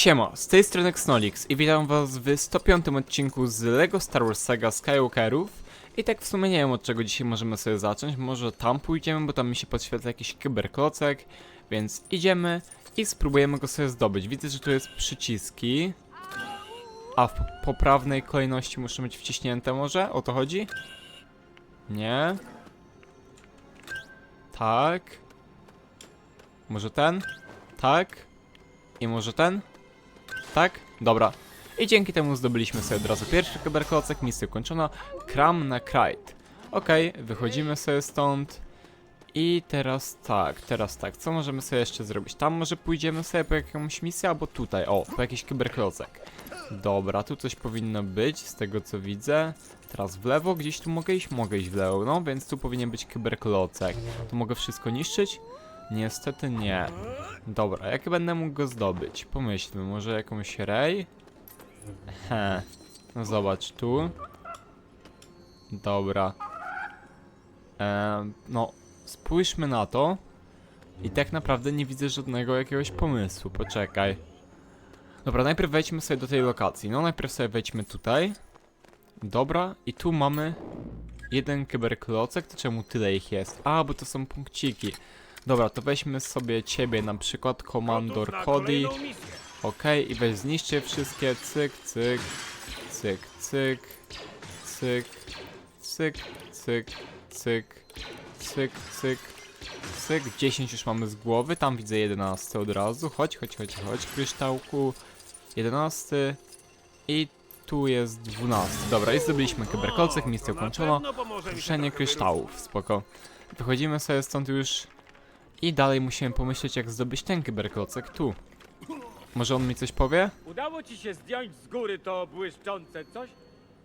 Siema, z tej strony Xnolix i witam was w 105 odcinku z LEGO Star Wars Saga Skywalkerów I tak w sumie nie wiem od czego dzisiaj możemy sobie zacząć, może tam pójdziemy, bo tam mi się podświetla jakiś kyberklocek Więc idziemy i spróbujemy go sobie zdobyć, widzę, że tu jest przyciski A w poprawnej kolejności muszą być wciśnięte może? O to chodzi? Nie Tak Może ten? Tak I może ten? Tak? Dobra. I dzięki temu zdobyliśmy sobie od razu pierwszy kyberklocek, misja ukończona. Kram na Krajt. Okej, wychodzimy sobie stąd. I teraz tak, teraz tak, co możemy sobie jeszcze zrobić? Tam może pójdziemy sobie po jakąś misję, albo tutaj, o, po jakiś kyberklocek. Dobra, tu coś powinno być, z tego co widzę. Teraz w lewo, gdzieś tu mogę iść? Mogę iść w lewo, no, więc tu powinien być kyberklocek. Tu mogę wszystko niszczyć? Niestety nie. Dobra, jak będę mógł go zdobyć? Pomyślmy, może jakąś rej? He. No zobacz, tu. Dobra. Ehm, no, spójrzmy na to. I tak naprawdę nie widzę żadnego jakiegoś pomysłu. Poczekaj. Dobra, najpierw wejdźmy sobie do tej lokacji. No, najpierw sobie wejdźmy tutaj. Dobra, i tu mamy jeden kyberklocek. To czemu tyle ich jest? A, bo to są punkciki. Dobra, to weźmy sobie ciebie na przykład, Komandor Cody. Okej, i weź zniszcz je wszystkie. Cyk, cyk, cyk, cyk, cyk, cyk, cyk, cyk, cyk, cyk, cyk. 10 już mamy z głowy, tam widzę 11 od razu. Chodź, chodź, chodź, chodź, kryształku. 11 i tu jest 12. Dobra, i zdobyliśmy kyberkolcek, misja ukończona. Ruszenie kryształów, spoko. Wychodzimy sobie stąd już i dalej musimy pomyśleć jak zdobyć ten kyberklocek tu. Może on mi coś powie? Udało ci się zdjąć z góry to błyszczące coś?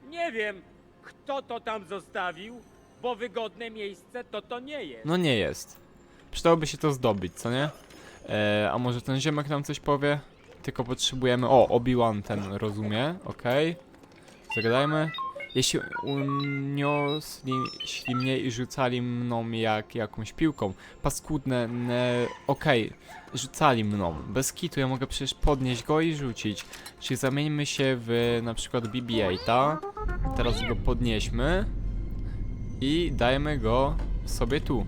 Nie wiem, kto to tam zostawił, bo wygodne miejsce to to nie jest. No nie jest. Przydałoby się to zdobyć, co nie? E, a może ten ziemek nam coś powie? Tylko potrzebujemy... O, Obi-Wan ten rozumie, okej. Zagadajmy. Jeśli uniosli mnie i rzucali mną jak jakąś piłką. Paskudne, ne... okej. Rzucali mną. Bez kitu, ja mogę przecież podnieść go i rzucić. Czyli zamieńmy się w na przykład BB-8. Teraz go podnieśmy. I dajemy go sobie tu.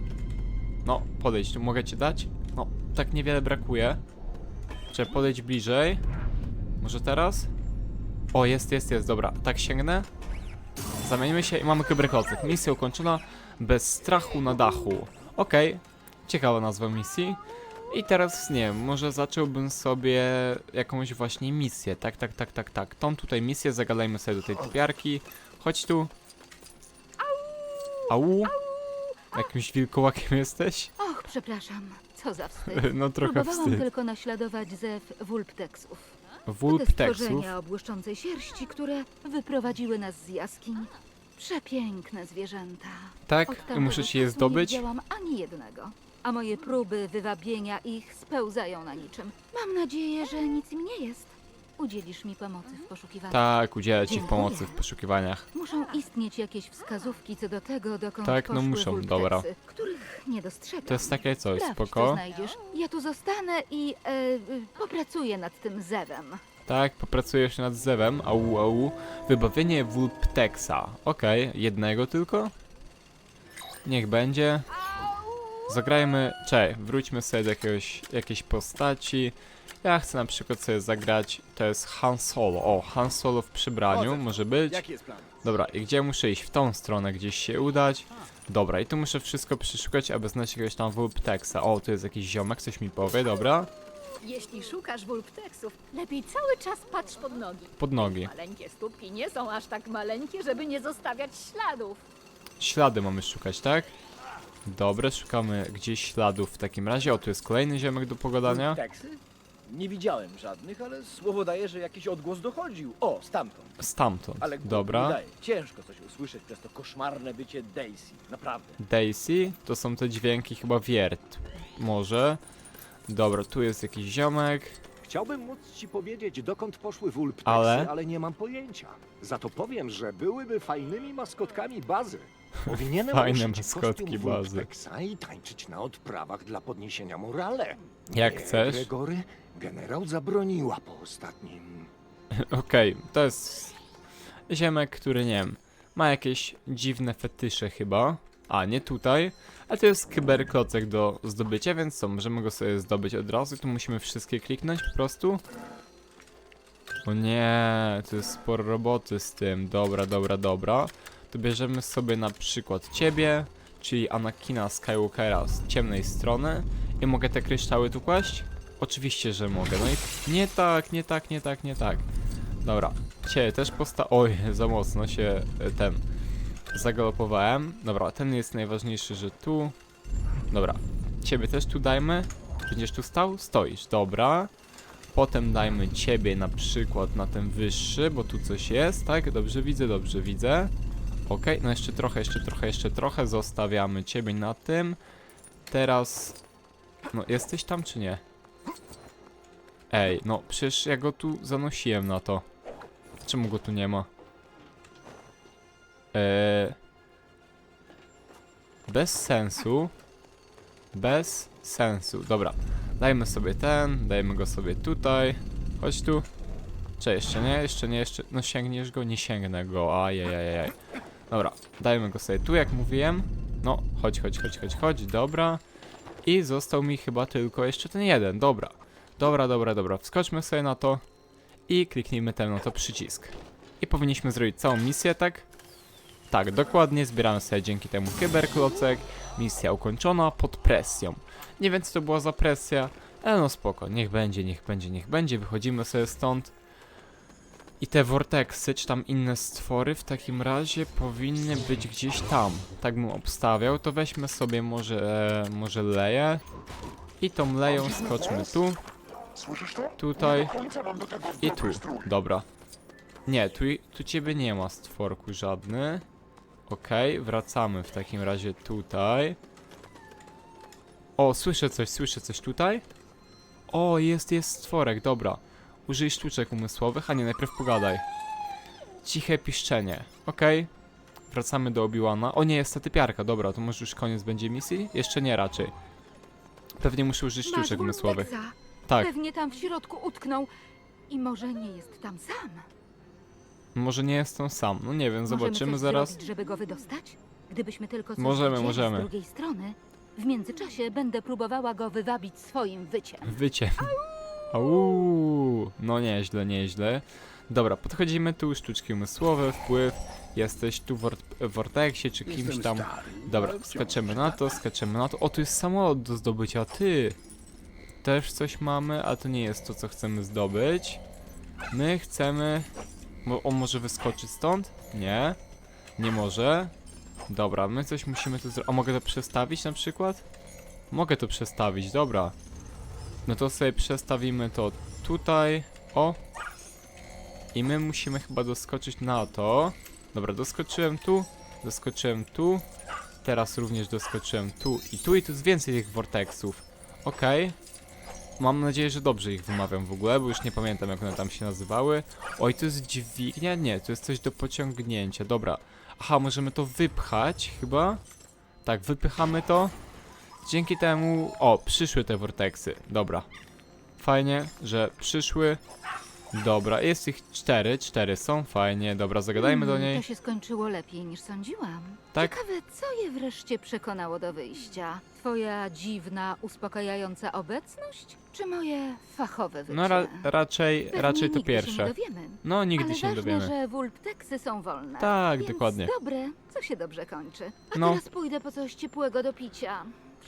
No, podejdź, mogę ci dać? No, tak niewiele brakuje. Trzeba podejść bliżej. Może teraz? O, jest, jest, jest, dobra. Tak sięgnę. Zamieńmy się i mamy kyberklocek. Misja ukończona bez strachu na dachu. Okej, ciekawa nazwa misji. I teraz, nie wiem, może zacząłbym sobie jakąś właśnie misję. Tak, tak, tak, tak, tak. Tą tutaj misję, zagadajmy sobie do tej typiarki. Chodź tu. Au. Jakimś wilkołakiem jesteś? Och, przepraszam. Co za wstyd. No trochę Próbowałam wstyd. tylko naśladować zew wulpteksów. Wulp Te stworzenia o błyszczącej sierści, które wyprowadziły nas z jaskiń. Przepiękne zwierzęta. Tak? Od tamtego muszę ci je czasu zdobyć? Nie widziałam ani jednego. A moje próby wywabienia ich spełzają na niczym. Mam nadzieję, że nic im nie jest. Udzielisz mi pomocy w poszukiwaniu. Tak, udzielę ci Dziękuję. pomocy w poszukiwaniach. Muszą istnieć jakieś wskazówki co do tego, dokąd Tak, no poszły muszą, dobra. których nie dostrzegam. To jest takie coś, Sprawdź, co spoko. znajdziesz. Ja tu zostanę i e, e, popracuję nad tym zewem. Tak, popracujesz nad zewem, au au. Wybawienie Wulp Texa. Okej, jednego tylko? Niech będzie. Zagrajmy, czekaj, wróćmy sobie do jakiegoś, jakiejś postaci. Ja chcę na przykład sobie zagrać, to jest Han Solo. O, Han Solo w przybraniu, może być. Jaki jest plan? Dobra, i gdzie muszę iść? W tą stronę gdzieś się udać. Dobra, i tu muszę wszystko przeszukać, aby znaleźć jakiegoś tam Wulptexa. O, tu jest jakiś ziomek, coś mi powie, dobra. Jeśli szukasz wulpteksów, lepiej cały czas patrz pod nogi. Pod nogi. Maleńkie stópki nie są aż tak maleńkie, żeby nie zostawiać śladów. Ślady mamy szukać, tak? Dobra, szukamy gdzieś śladów w takim razie. O, tu jest kolejny ziomek do pogadania. Teksy? Nie widziałem żadnych, ale słowo daje, że jakiś odgłos dochodził. O, stamtąd. Stamtąd. Ale głupio Dobra. mi daje. Ciężko coś usłyszeć przez to koszmarne bycie Daisy. Naprawdę. Daisy, to są te dźwięki chyba wiert. Może. Dobra, tu jest jakiś ziomek. Chciałbym móc ci powiedzieć, dokąd poszły wulpteksy, Ale? ale... nie mam pojęcia. Za to powiem, że byłyby fajnymi maskotkami bazy. Powinienem Fajne uszyć maskotki kostium bazy. wulpteksa i tańczyć na odprawach dla podniesienia morale. Jak chcesz. Gregory, generał zabroniła po ostatnim. Okej, to jest ziemek, który nie wiem, ma jakieś dziwne fetysze chyba. A, nie tutaj. A to jest kyberklocek do zdobycia, więc co, możemy go sobie zdobyć od razu. Tu musimy wszystkie kliknąć po prostu. O nie, to jest sporo roboty z tym. Dobra, dobra, dobra. To bierzemy sobie na przykład ciebie, czyli Anakina Skywalkera z ciemnej strony. I mogę te kryształy tu kłaść? Oczywiście, że mogę. No i nie tak, nie tak, nie tak, nie tak. Dobra, ciebie też posta... Oj, za mocno się e, ten... Zagalopowałem. Dobra, ten jest najważniejszy, że tu... Dobra, ciebie też tu dajmy. Będziesz tu stał? Stoisz, dobra. Potem dajmy ciebie na przykład na ten wyższy, bo tu coś jest, tak? Dobrze widzę, dobrze widzę. Okej, no jeszcze trochę, jeszcze trochę, jeszcze trochę. Zostawiamy ciebie na tym. Teraz... No, jesteś tam czy nie? Ej, no przecież ja go tu zanosiłem na to. Czemu go tu nie ma? Eee... Bez sensu. Bez sensu. Dobra. Dajmy sobie ten, dajmy go sobie tutaj. Chodź tu. Czy jeszcze nie? Jeszcze nie, jeszcze. No sięgniesz go? Nie sięgnę go. Ajajajaj. Dobra, dajmy go sobie tu, jak mówiłem. No, chodź, chodź, chodź, chodź, chodź. Dobra. I został mi chyba tylko jeszcze ten jeden. Dobra. Dobra, dobra, dobra. Wskoczmy sobie na to i kliknijmy ten na to przycisk. I powinniśmy zrobić całą misję, tak? Tak, dokładnie. Zbieramy sobie dzięki temu kyberklocek. Misja ukończona pod presją. Nie wiem, co to była za presja, ale no spoko. Niech będzie, niech będzie, niech będzie. Wychodzimy sobie stąd. I te vortexy, czy tam inne stwory w takim razie powinny być gdzieś tam. Tak bym obstawiał. To weźmy sobie może, e, może leję. I tą leją skoczmy tu. Tutaj. I tu. Dobra. Nie, tu, tu ciebie nie ma stworku żadny. Okej, wracamy w takim razie tutaj. O, słyszę coś, słyszę coś tutaj. O, jest, jest stworek, dobra. Użyj sztuczek umysłowych, a nie, najpierw pogadaj. Ciche piszczenie, okej. Wracamy do Obiłana. O nie, jest ta typiarka, dobra, to może już koniec będzie misji? Jeszcze nie raczej. Pewnie muszę użyć Masz sztuczek umysłowych. Tak, Pewnie tam w środku utknął. I może nie jest tam sam. może nie jestem sam, no nie wiem, Możemy zobaczymy coś zaraz. Zrobić, żeby go wydostać? Gdybyśmy tylko coś Możemy, możemy. z drugiej strony. W międzyczasie będę próbowała go wywabić swoim wyciem. Wycie. Au! No nieźle, nieźle. Dobra, podchodzimy tu, sztuczki umysłowe, wpływ. Jesteś tu w wort- Vortexie czy kimś tam. Dobra, skaczemy na to, skaczemy na to. O, tu jest samolot do zdobycia, ty! Też coś mamy, a to nie jest to, co chcemy zdobyć. My chcemy... Bo on może wyskoczyć stąd? Nie. Nie może. Dobra, my coś musimy tu zrobić. A mogę to przestawić na przykład? Mogę to przestawić, dobra. No to sobie przestawimy to tutaj. O! I my musimy chyba doskoczyć na to. Dobra, doskoczyłem tu, doskoczyłem tu. Teraz również doskoczyłem tu i tu i tu jest więcej tych vortexów. Okej. Mam nadzieję, że dobrze ich wymawiam w ogóle, bo już nie pamiętam jak one tam się nazywały. Oj, to jest dźwignia? Nie, to jest coś do pociągnięcia. Dobra. Aha, możemy to wypchać chyba? Tak, wypychamy to. Dzięki temu... O, przyszły te vortexy. Dobra. Fajnie, że przyszły. Dobra, jest ich cztery, cztery są, fajnie. Dobra, zagadajmy do Hmm, niej. To się skończyło lepiej niż sądziłam. Tak? Ciekawe, co je wreszcie przekonało do wyjścia? Twoja dziwna, uspokajająca obecność? Czy moje fachowe wycie? No ra raczej, Pewnie raczej to nigdy Się pierwsze. nie dowiemy. No, nigdy Ale się nie ważne, dowiemy. że wulpteksy są wolne. Tak, Więc dokładnie. dobre, co się dobrze kończy. A No. teraz pójdę po coś ciepłego do picia.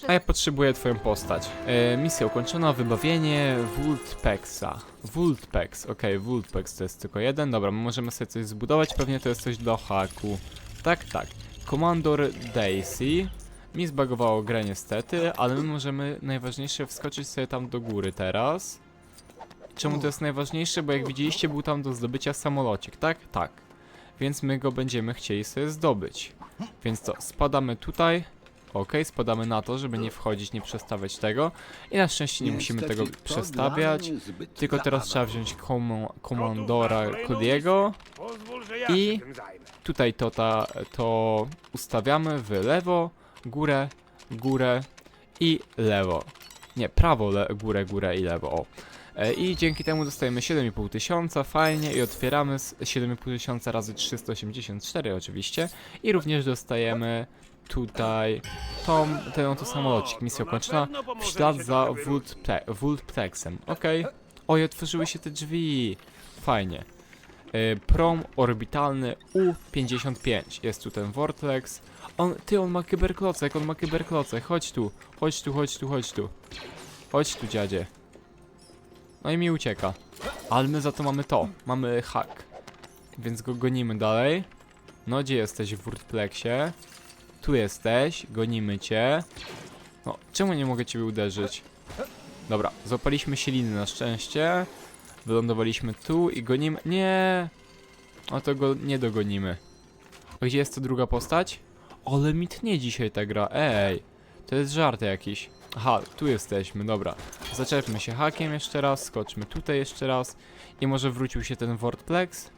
A ja potrzebuję twoją postać. E, misja ukończona, wybawienie Vultpexa. Vultpex, okej, Vultpex to jest tylko jeden. Dobra, my możemy sobie coś zbudować, pewnie to jest coś do haku. Tak, tak. Commandor Daisy. Mi zbagowało grę niestety, ale my możemy najważniejsze wskoczyć sobie tam do góry teraz. Czemu to jest najważniejsze? Bo jak widzieliście był tam do zdobycia samolocik, tak? Tak. Więc my go będziemy chcieli sobie zdobyć. Więc co, spadamy tutaj. Ok, spadamy na to, żeby nie wchodzić, nie przestawiać tego. I na szczęście nie musimy tego przestawiać. Tylko teraz trzeba wziąć komandora ja I-. Tutaj to, ta, to ustawiamy w lewo, górę, górę i lewo. Nie, prawo, le, górę, górę i lewo, o. E, I dzięki temu dostajemy 7,5 tysiąca, fajnie, i otwieramy z 7,5 tysiąca razy 384 oczywiście. I również dostajemy tutaj tą, ten oto samolocik, misja ukończona, w ślad za Vultple- Vultplexem, okej. Oj, otworzyły się te drzwi, fajnie. E, Prom orbitalny U-55, jest tu ten Vortex. On, ty, on ma kyberklocek, on ma kyberklocek, chodź tu, chodź tu, chodź tu, chodź tu. Chodź tu, dziadzie. No i mi ucieka. Ale my za to mamy to. Mamy hack. Więc go gonimy dalej. No, gdzie jesteś w Wordplexie? Tu jesteś, gonimy cię. No, czemu nie mogę ciebie uderzyć? Dobra, złapaliśmy siliny na szczęście. Wylądowaliśmy tu i gonimy... Nie! No to go nie dogonimy. A gdzie jest ta druga postać? Ale mi tnie dzisiaj ta gra, ej! To jest żart jakiś. Aha, tu jesteśmy, dobra. Zaczepmy się hakiem jeszcze raz, skoczmy tutaj jeszcze raz. I może wrócił się ten Vortplex?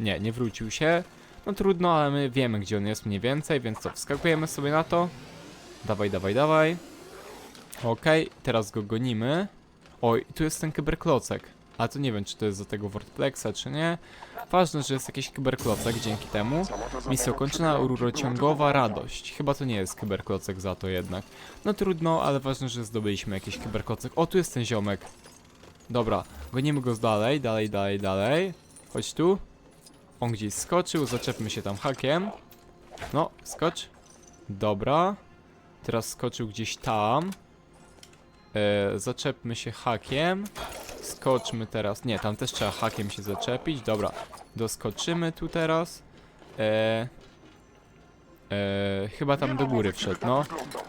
Nie, nie wrócił się. No trudno, ale my wiemy gdzie on jest mniej więcej, więc co, wskakujemy sobie na to. Dawaj, dawaj, dawaj. Okej, teraz go gonimy. Oj, tu jest ten kyberklocek. Ale to nie wiem, czy to jest za tego Vortplexa, czy nie. Ważne, że jest jakiś kyberklocek dzięki temu. Misja ukończona, rurociągowa radość. Chyba to nie jest kyberklocek za to jednak. No trudno, ale ważne, że zdobyliśmy jakiś kyberklocek. O, tu jest ten ziomek. Dobra, gonimy go z dalej, dalej, dalej, dalej. Chodź tu. On gdzieś skoczył, zaczepmy się tam hakiem. No, skocz. Dobra. Teraz skoczył gdzieś tam. E, zaczepmy się hakiem. Skoczmy teraz. Nie, tam też trzeba hakiem się zaczepić. Dobra, doskoczymy tu teraz. E, e, chyba tam do góry wszedł, no.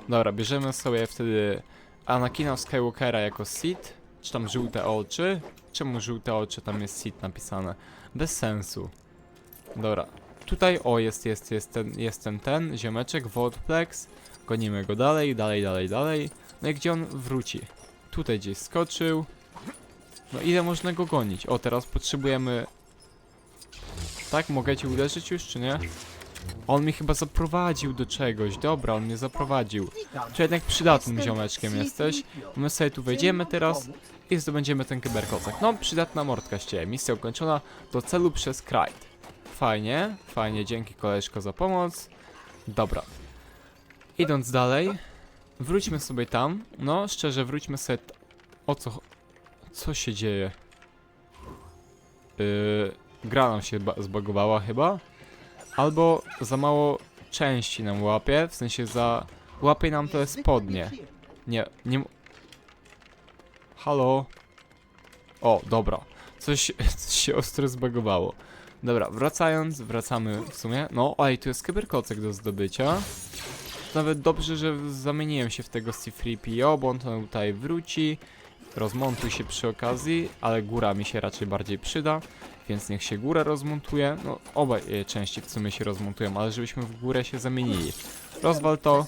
Dobra, bierzemy sobie wtedy Anakina Skywalkera jako Sith. Czy tam żółte oczy? Czemu żółte oczy tam jest Sith napisane? Bez sensu. Dobra. Tutaj, o, jest, jest, jest ten, jest ten, ziomeczek, Vodplex. Gonimy go dalej, dalej, dalej, dalej. No i gdzie on wróci? Tutaj gdzieś skoczył. No ile można go gonić? O, teraz potrzebujemy... Tak, mogę cię uderzyć już, czy nie? On mi chyba zaprowadził do czegoś. Dobra, on mnie zaprowadził. Czy jednak przydatnym ziomeczkiem jesteś? My sobie tu wejdziemy teraz i zdobędziemy ten kyberkocek. No, przydatna mordka z. Misja ukończona do celu przez Krajt. Fajnie, fajnie, dzięki koleżko za pomoc. Dobra. Idąc dalej, wróćmy sobie tam. No, szczerze, wróćmy sobie... O co... Co się dzieje? Yy, gra nam się ba- zbagowała chyba. Albo za mało części nam łapie, w sensie za... Łapie nam te spodnie. Nie, nie... Halo? O, dobra. Coś, coś się ostro zbagowało. Dobra, wracając, wracamy w sumie. No, oj, tu jest kyberkocek do zdobycia. Nawet dobrze, że zamieniłem się w tego C3PO, bo on tutaj wróci. Rozmontuj się przy okazji, ale góra mi się raczej bardziej przyda, więc niech się góra rozmontuje. No, oba e, części w sumie się rozmontują, ale żebyśmy w górę się zamienili. Rozwal to,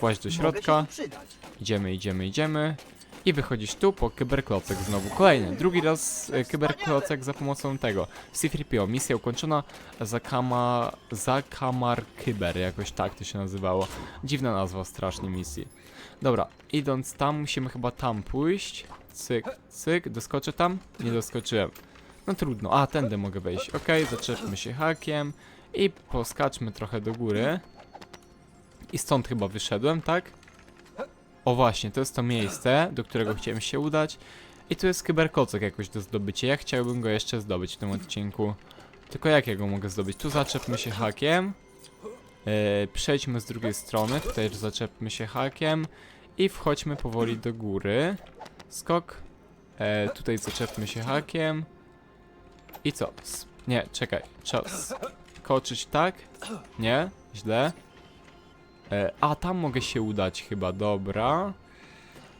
właź do środka. Idziemy, idziemy, idziemy. I wychodzisz tu po kyberklocek znowu. Kolejny, drugi raz e, kyberklocek za pomocą tego. C3PO, misja ukończona. Zakama... Zakamar Kyber, jakoś tak to się nazywało. Dziwna nazwa strasznie misji. Dobra, idąc tam, musimy chyba tam pójść. Cyk, cyk, doskoczę tam? Nie doskoczyłem. No trudno, a tędy mogę wejść. Okej, zaczepmy się hakiem i poskaczmy trochę do góry. I stąd chyba wyszedłem, tak? O właśnie, to jest to miejsce, do którego chciałem się udać. I tu jest kyberkocek jakoś do zdobycia. Ja chciałbym go jeszcze zdobyć w tym odcinku. Tylko jak ja go mogę zdobyć? Tu zaczepmy się hakiem. E, przejdźmy z drugiej strony, tutaj zaczepmy się hakiem. I wchodźmy powoli do góry. Skok. E, tutaj zaczepmy się hakiem. I co? Nie, czekaj. Trzeba skoczyć tak? Nie? Źle. E, a, tam mogę się udać chyba, dobra.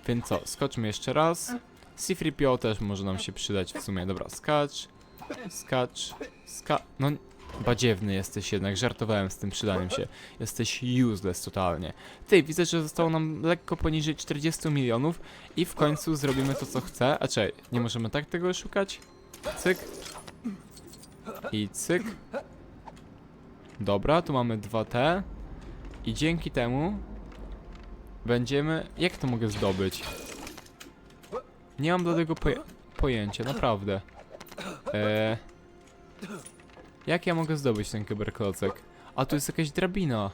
Więc co, skoczmy jeszcze raz. C-3PO też może nam się przydać w sumie. Dobra, skacz. Skacz. Ska... No, badziewny jesteś jednak, żartowałem z tym przydaniem się. Jesteś useless totalnie. Ty, widzę, że zostało nam lekko poniżej 40 milionów i w końcu zrobimy to, co chcę. A czekaj, nie możemy tak tego szukać? Cyk. I cyk. Dobra, tu mamy 2T. I dzięki temu będziemy... Jak to mogę zdobyć? Nie mam do tego poje pojęcia, naprawdę. Eee, jak ja mogę zdobyć ten kyberklocek? A tu jest jakaś drabina.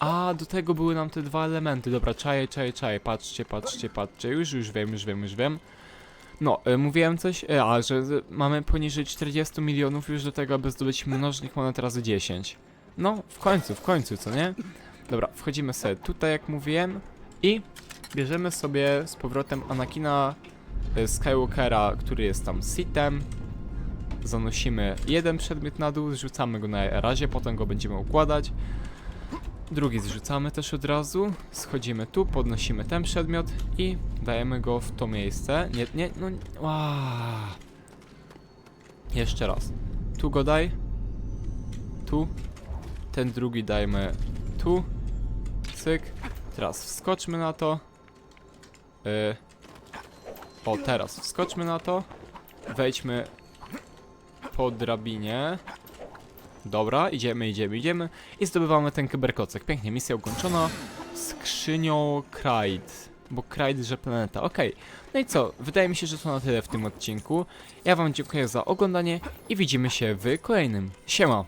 A, do tego były nam te dwa elementy. Dobra, czaję, czaję, czaję. Patrzcie, patrzcie, patrzcie. Już, już wiem, już wiem, już wiem. No, e, mówiłem coś, e, a, że z- mamy poniżej 40 milionów już do tego, aby zdobyć mnożnik monet razy 10. No, w końcu, w końcu, co nie? Dobra, wchodzimy sobie tutaj, jak mówiłem, i bierzemy sobie z powrotem Anakina e, Skywalkera, który jest tam sitem. Zanosimy jeden przedmiot na dół, zrzucamy go na razie, potem go będziemy układać. Drugi zrzucamy też od razu. Schodzimy tu, podnosimy ten przedmiot i dajemy go w to miejsce. Nie, nie, no. Ła. Jeszcze raz. Tu go daj. Tu. Ten drugi dajmy tu. Cyk. Teraz wskoczmy na to. Y. O, teraz wskoczmy na to. Wejdźmy po drabinie. Dobra, idziemy, idziemy, idziemy. I zdobywamy ten kyberkocek. Pięknie, misja ukończona. Skrzynią Kraid. Bo Kraid, że planeta. Okej. No i co? Wydaje mi się, że to na tyle w tym odcinku. Ja wam dziękuję za oglądanie i widzimy się w kolejnym. Siema!